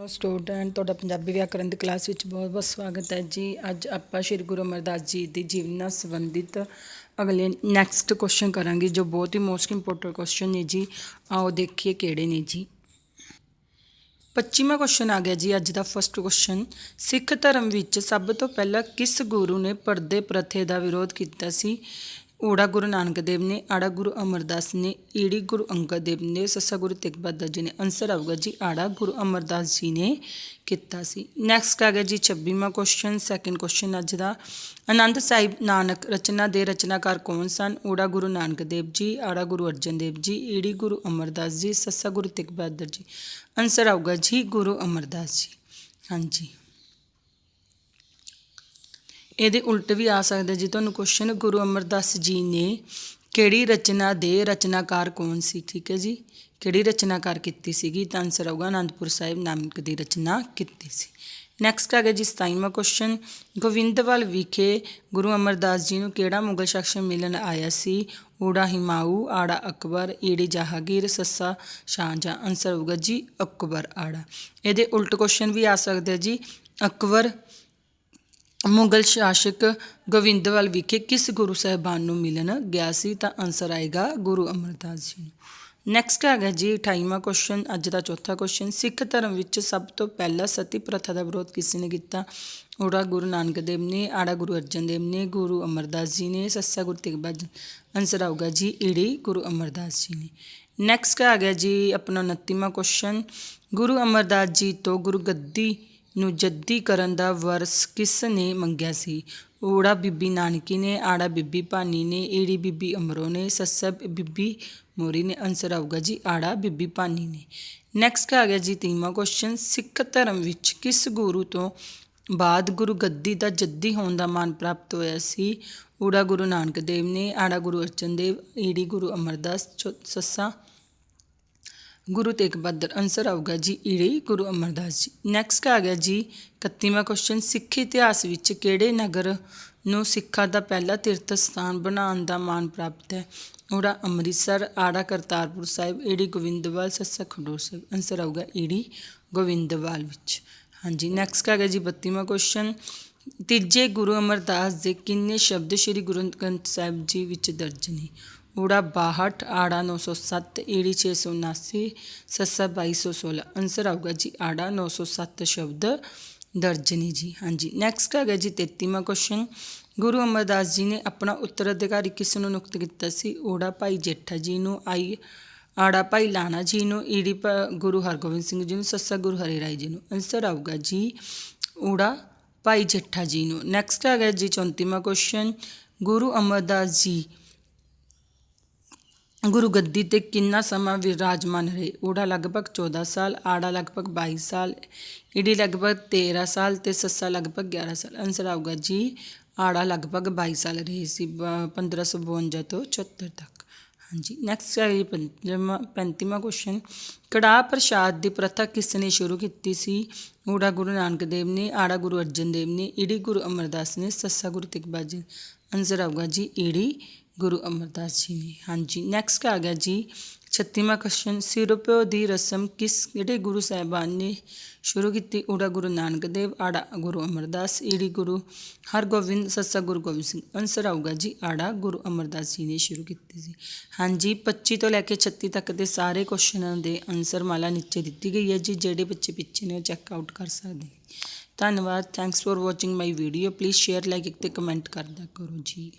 ਨੋ student ਤੁਹਾਡਾ ਪੰਜਾਬੀ ਵਿਆਕਰਨ ਦੀ class ਵਿੱਚ ਬਹੁਤ-ਬਹੁਤ ਸਵਾਗਤ ਹੈ ਜੀ। ਅੱਜ ਆਪਾਂ ਸ਼੍ਰੀ ਗੁਰੂ ਅਮਰਦਾਸ ਜੀ ਦੀ ਜੀਵਨੀ ਨਾਲ ਸੰਬੰਧਿਤ ਅਗਲੇ ਨੈਕਸਟ ਕੁਐਸਚਨ ਕਰਾਂਗੇ, ਜੋ ਬਹੁਤ ਹੀ ਮੋਸਟ ਇੰਪੋਰਟੈਂਟ ਕੁਐਸਚਨ ਨੇ ਜੀ। ਆਓ ਦੇਖੀਏ ਕਿਹੜੇ ਨੇ ਜੀ। 25ਵਾਂ ਕੁਐਸਚਨ ਆ ਗਿਆ ਜੀ ਅੱਜ ਦਾ ਫਸਟ ਕੁਐਸਚਨ ਸਿੱਖ ਧਰਮ ਵਿੱਚ ਸਭ ਤੋਂ ਪਹਿਲਾਂ ਕਿਸ ਗੁਰੂ ਨੇ ਪਰਦੇ ਪ੍ਰਥੇ ਦਾ ਵਿਰੋਧ ਕੀਤਾ ਸੀ? ਊੜਾ ਗੁਰੂ ਨਾਨਕ ਦੇਵ ਨੇ, ਆੜਾ ਗੁਰੂ ਅਮਰਦਾਸ ਨੇ, ਈੜੀ ਗੁਰੂ ਅੰਗਦ ਦੇਵ ਨੇ, ਸੱਸਾ ਗੁਰੂ ਤੇਗ ਬਹਾਦਰ ਜੀ ਨੇ ਆਨਸਰ ਆਊਗਾ ਜੀ, ਆੜਾ ਗੁਰੂ ਅਮਰਦਾਸ ਜੀ ਨੇ ਕੀਤਾ ਸੀ। ਨੈਕਸਟ ਆ ਗਿਆ ਜੀ 26ਵਾਂ ਕੁਐਸਚਨ ਸੈਕੰਡ ਕੁਐਸਚਨ ਅੱਜ ਦਾ। ਆਨੰਦ ਸਾਹਿਬ ਨਾਨਕ ਰਚਨਾ ਦੇ ਰਚਨਾਕਾਰ ਕੌਣ ਸਨ? ਊੜਾ ਗੁਰੂ ਨਾਨਕ ਦੇਵ ਜੀ, ਆੜਾ ਗੁਰੂ ਅਰਜਨ ਦੇਵ ਜੀ, ਈੜੀ ਗੁਰੂ ਅਮਰਦਾਸ ਜੀ, ਸੱਸਾ ਗੁਰੂ ਤੇਗ ਬਹਾਦਰ ਜੀ। ਆਨਸਰ ਆਊਗਾ ਜੀ ਗੁਰੂ ਅਮਰਦਾਸ ਜੀ। ਹਾਂਜੀ। ਇਹਦੇ ਉਲਟ ਵੀ ਆ ਸਕਦਾ ਜੀ ਤੁਹਾਨੂੰ ਕੁਐਸਚਨ ਗੁਰੂ ਅਮਰਦਾਸ ਜੀ ਨੇ ਕਿਹੜੀ ਰਚਨਾ ਦੇ ਰਚਨਾਕਾਰ ਕੌਣ ਸੀ? ਠੀਕ ਹੈ ਜੀ। ਕਿਹੜੀ ਰਚਨਾਕਾਰ ਕੀਤੀ ਸੀਗੀ? ਤਾਂ ਆਨਸਰ ਆਊਗਾ ਆਨੰਦਪੁਰ ਸਾਹਿਬ ਨਾਮਕ ਦੀ ਰਚਨਾ ਕੀਤੀ ਸੀ। ਨੈਕਸਟ ਆ ਗਿਆ ਜੀ 27ਵਾਂ ਕੁਐਸਚਨ ਗੋਵਿੰਦਵਾਲ ਵਿਖੇ ਗੁਰੂ ਅਮਰਦਾਸ ਜੀ ਨੂੰ ਕਿਹੜਾ ਮੁਗਲ ਸ਼ਖਸ ਮਿਲਣ ਆਇਆ ਸੀ? ਊੜਾ ਹਿਮਾਊ, ਆੜਾ ਅਕਬਰ, ਈੜੀ ਜਹਾਂਗੀਰ, ਸੱਸਾ ਸ਼ਾਹਜਹਾਂ ਆਨਸਰ ਹੋਊਗਾ ਜੀ ਅਕਬਰ, ਆੜਾ। ਇਹਦੇ ਉਲਟ ਕੁਐਸਚਨ ਵੀ ਆ ਸਕਦੇ ਜੀ। ਅਕਬਰ ਮੁਗਲ ਸ਼ਾਸਕ ਗੋਬਿੰਦਵਾਲ ਵਿਖੇ ਕਿਸ ਗੁਰੂ ਸਾਹਿਬਾਨ ਨੂੰ ਮਿਲਣ ਗਿਆ ਸੀ ਤਾਂ ਆਨਸਰ ਆਏਗਾ ਗੁਰੂ ਅਮਰਦਾਸ ਜੀ ਨੂੰ। ਨੈਕਸਟ ਆ ਗਿਆ ਜੀ 28ਵਾਂ ਕੁਐਸਚਨ ਅੱਜ ਦਾ ਚੌਥਾ ਕੁਐਸਚਨ ਸਿੱਖ ਧਰਮ ਵਿੱਚ ਸਭ ਤੋਂ ਪਹਿਲਾਂ ਸਤੀ ਪ੍ਰਥਾ ਦਾ ਵਿਰੋਧ ਕਿਸ ਨੇ ਕੀਤਾ? ਊੜਾ ਗੁਰੂ ਨਾਨਕ ਦੇਵ ਨੇ, ਆੜਾ ਗੁਰੂ ਅਰਜਨ ਦੇਵ ਨੇ, ਗੁਰੂ ਅਮਰਦਾਸ ਜੀ ਨੇ, ਸੱਸਾ ਗੁਰੂ ਤੇਗ ਬਹਾਦਰ ਆਨਸਰ ਆਊਗਾ ਜੀ, ਈੜੀ ਗੁਰੂ ਅਮਰਦਾਸ ਜੀ ਨੇ। ਨੈਕਸਟ ਆ ਗਿਆ ਜੀ, ਆਪਣਾ 29ਵਾਂ ਕੁਐਸਚਨ ਗੁਰੂ ਅਮਰਦਾਸ ਜੀ ਤੋਂ ਗੁਰੂ ਗੱਦੀ ਨੂੰ ਜੱਦੀ ਕਰਨ ਦਾ ਵਰਸ ਕਿਸ ਨੇ ਮੰਗਿਆ ਸੀ? ਊੜਾ ਬੀਬੀ ਨਾਨਕੀ ਨੇ, ਆੜਾ ਬੀਬੀ ਭਾਨੀ ਨੇ, ਈੜੀ ਬੀਬੀ ਅਮਰੋ ਨੇ ਸੱਸਾ ਬੀਬੀ ਮੋਰੀ ਨੇ ਆਨਸਰ ਆਊਗਾ ਜੀ, ਆੜਾ ਬੀਬੀ ਭਾਨੀ ਨੇ। ਨੈਕਸਟ ਆ ਗਿਆ ਜੀ ਤੀਵਾਂ ਕੁਐਸਚਨ ਸਿੱਖ ਧਰਮ ਵਿੱਚ ਕਿਸ ਗੁਰੂ ਤੋਂ ਬਾਅਦ ਗੁਰੂ ਗੱਦੀ ਦਾ ਜੱਦੀ ਹੋਣ ਦਾ ਮਾਨ ਪ੍ਰਾਪਤ ਹੋਇਆ ਸੀ? ਊੜਾ ਗੁਰੂ ਨਾਨਕ ਦੇਵ ਨੇ, ਆੜਾ ਗੁਰੂ ਅਰਜਨ ਦੇਵ, ਈੜੀ ਗੁਰੂ ਅਮਰਦਾਸ ਚੌ- ਸੱਸਾ ਗੁਰੂ ਤੇਗ ਬਹਾਦਰ ਆਨਸਰ ਆਊਗਾ ਜੀ, ਈੜੀ ਗੁਰੂ ਅਮਰਦਾਸ ਜੀ। ਨੈਕਸਟ ਆ ਗਿਆ ਜੀ 31ਵਾਂ ਕੁਐਸਚਨ ਸਿੱਖ ਇਤਿਹਾਸ ਵਿੱਚ ਕਿਹੜੇ ਨਗਰ ਨੂੰ ਸਿੱਖਾਂ ਦਾ ਪਹਿਲਾ ਤੀਰਥ ਸਥਾਨ ਬਣਾਉਣ ਦਾ ਮਾਣ ਪ੍ਰਾਪਤ ਹੈ? ਉਹਦਾ ਅੰਮ੍ਰਿਤਸਰ ਆੜਾ ਕਰਤਾਰਪੁਰ ਸਾਹਿਬ, ਈੜੀ ਗੋਬਿੰਦਵਾਲ ਸੱਸਾ ਖਡੂਰ ਸਾਹਿਬ। ਆਨਸਰ ਆਊਗਾ ਈੜੀ ਗੋਬਿੰਦਵਾਲ ਵਿੱਚ। ਹਾਂਜੀ ਨੈਕਸਟ ਆ ਗਿਆ ਜੀ 32ਵਾਂ ਕੁਐਸਚਨ ਤੀਜੇ ਗੁਰੂ ਅਮਰਦਾਸ ਦੇ ਕਿੰਨੇ ਸ਼ਬਦ ਸ੍ਰੀ ਗੁਰੂ ਗ੍ਰੰਥ ਸਾਹਿਬ ਜੀ ਵਿੱਚ ਦਰਜ ਨੇ? ਊੜਾ 62 ਆੜਾ 907 ਈੜੀ 679 ਸੱਸਾ 2216 ਆਨਸਰ ਆਊਗਾ ਜੀ ਆੜਾ 907 ਸ਼ਬਦ ਦਰਜਨੀ ਜੀ ਹਾਂਜੀ ਨੈਕਸਟ ਆ ਗਿਆ ਜੀ 33ਵਾਂ ਕੁਐਸਚਨ ਗੁਰੂ ਅਮਰਦਾਸ ਜੀ ਨੇ ਆਪਣਾ ਉੱਤਰਾਧਿਕਾਰੀ ਕਿਸ ਨੂੰ ਨਿਯੁਕਤ ਕੀਤਾ ਸੀ ਓੜਾ ਭਾਈ ਜੇਠਾ ਜੀ ਨੂੰ ਆਈ ਆੜਾ ਭਾਈ ਲਾਣਾ ਜੀ ਨੂੰ ਈੜੀ ਭ- ਗੁਰੂ ਹਰਗੋਬਿੰਦ ਸਿੰਘ ਜੀ ਨੂੰ ਸੱਸਾ ਗੁਰੂ ਹਰੀ ਰਾਏ ਜੀ ਨੂੰ ਆਨਸਰ ਆਊਗਾ ਜੀ ਓੜਾ ਭਾਈ ਜੇਠਾ ਜੀ ਨੂੰ ਨੈਕਸਟ ਆ ਗਿਆ ਜੀ 34ਵਾਂ ਕੁਐਸਚਨ ਗੁਰੂ ਅਮਰਦਾਸ ਜੀ ਗੁਰੂ ਗੱਦੀ ਤੇ ਕਿੰਨਾ ਸਮਾਂ ਵਿਰਾਜਮਾਨ ਰਹੇ? ਓੜਾ ਲਗਭਗ 14 ਸਾਲ, ਆੜਾ ਲਗਭਗ ਬਾਈ ਸਾਲ, ਈੜੀ ਲਗਭਗ 13 ਸਾਲ ਅਤੇ ਸੱਸਾ ਲਗਭਗ 11 ਸਾਲ। ਆਨਸਰ ਆਊਗਾ ਜੀ, ਆੜਾ ਲਗਭਗ ਬਾਈ ਸਾਲ ਰਹੇ ਸੀ, ਬ- 1552 ਤੋਂ 74 ਤੱਕ। ਹਾਂਜੀ ਨੈਕਸਟ ਹੈ ਜੀ, ਪੰਜਵਾਂ 35ਵਾਂ ਕੁਐਸਚਨ ਕੜਾਹ ਪ੍ਰਸ਼ਾਦ ਦੀ ਪ੍ਰਥਾ ਕਿਸ ਨੇ ਸ਼ੁਰੂ ਕੀਤੀ ਸੀ? ਓੜਾ ਗੁਰੂ ਨਾਨਕ ਦੇਵ ਨੇ, ਆੜਾ ਗੁਰੂ ਅਰਜਨ ਦੇਵ ਨੇ, ਈੜੀ ਗੁਰੂ ਅਮਰਦਾਸ ਨੇ, ਸੱਸਾ ਗੁਰੂ ਤੇਗ ਬਹਾਦਰ। ਜੀ ਆਨਸਰ ਆਊਗਾ ਜੀ, ਈੜੀ ਗੁਰੂ ਅਮਰਦਾਸ ਜੀ ਨੇ। ਹਾਂਜੀ ਨੈਕਸਟ ਆ ਗਿਆ ਜੀ 36ਵਾਂ ਕੁਐਸਚਨ ਸਿਰੋਪਿਓ ਦੀ ਰਸਮ ਕਿਸ, ਜਿਹੜੇ ਗੁਰੂ ਸਾਹਿਬਾਨ ਨੇ ਸ਼ੁਰੂ ਕੀਤੀ? ਊੜਾ ਗੁਰੂ ਨਾਨਕ ਦੇਵ, ਆੜਾ ਗੁਰੂ ਅਮਰਦਾਸ, ਈੜੀ ਗੁਰੂ ਹਰਗੋਬਿੰਦ, ਸੱਸਾ ਗੁਰੂ ਗੋਬਿੰਦ ਸਿੰਘ ਆਨਸਰ ਆਊਗਾ ਜੀ, ਆੜਾ ਗੁਰੂ ਅਮਰਦਾਸ ਜੀ ਨੇ ਸ਼ੁਰੂ ਕੀਤੀ ਸੀ। ਹਾਂਜੀ 25 ਤੋਂ ਲੈ ਕੇ 36 ਤੱਕ ਦੇ ਸਾਰੇ ਕੁਐਸਚਨਾਂ ਦੇ ਆਨਸਰ ਮਾਲਾ ਨੀਚੇ ਦਿੱਤੀ ਗਈ ਹੈ ਜੀ, ਜਿਹੜੇ ਬੱਚੇ ਪਿੱਛੇ ਨੇ ਉਹ ਚੈੱਕ ਆਊਟ ਕਰ ਸਕਦੇ ਨੇ। ਧੰਨਵਾਦ thanks for watching my video please share like ਤੇ ਕਮੈਂਟ ਕਰਦਾ ਕਰੋ ਜੀ।